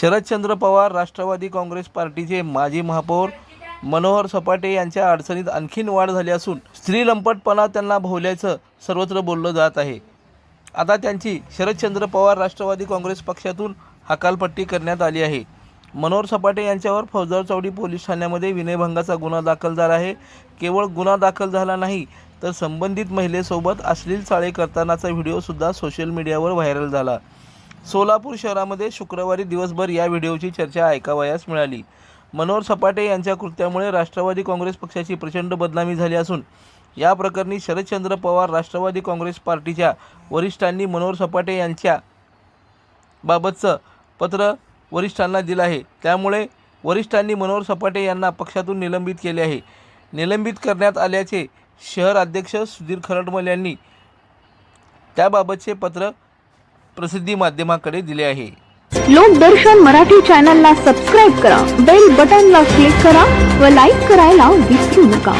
शरदचंद्र पवार राष्ट्रवादी काँग्रेस पार्टीचे माजी महापौर मनोहर सपाटे यांच्या अडचणीत आणखीन वाढ झाली असून स्त्री लंपटपणा त्यांना भोवल्याचं सर्वत्र बोललं जात आहे. आता त्यांची शरदचंद्र पवार राष्ट्रवादी काँग्रेस पक्षातून हकालपट्टी करण्यात आली आहे. मनोहर सपाटे यांच्यावर फौजदार चौडी पोलीस ठाण्यामध्ये विनयभंगाचा गुन्हा दाखल झाला आहे. केवळ गुन्हा दाखल झाला नाही तर संबंधित महिलेसोबत अश्लील चाळे करतानाचा व्हिडिओसुद्धा सोशल मीडियावर व्हायरल झाला. सोलापूर शहरामध्ये शुक्रवारी दिवसभर या व्हिडिओची चर्चा ऐकावयास मिळाली. मनोहर सपाटे यांच्या कृत्यामुळे राष्ट्रवादी काँग्रेस पक्षाची प्रचंड बदनामी झाली असून या प्रकरणी शरदचंद्र पवार राष्ट्रवादी काँग्रेस पार्टीच्या वरिष्ठांनी मनोहर सपाटे यांच्या बाबतचं पत्र वरिष्ठांना दिलं आहे. त्यामुळे वरिष्ठांनी मनोहर सपाटे यांना पक्षातून निलंबित केले आहे. निलंबित करण्यात आल्याचे शहर अध्यक्ष सुधीर खरडमल यांनी त्याबाबतचे पत्र प्रसिद्धी माध्यमाकडे दिले आहे. लोकदर्शन मराठी चॅनलला सबस्क्राईब करा बेल बटनला क्लिक करा व लाईक करायला विसरू नका.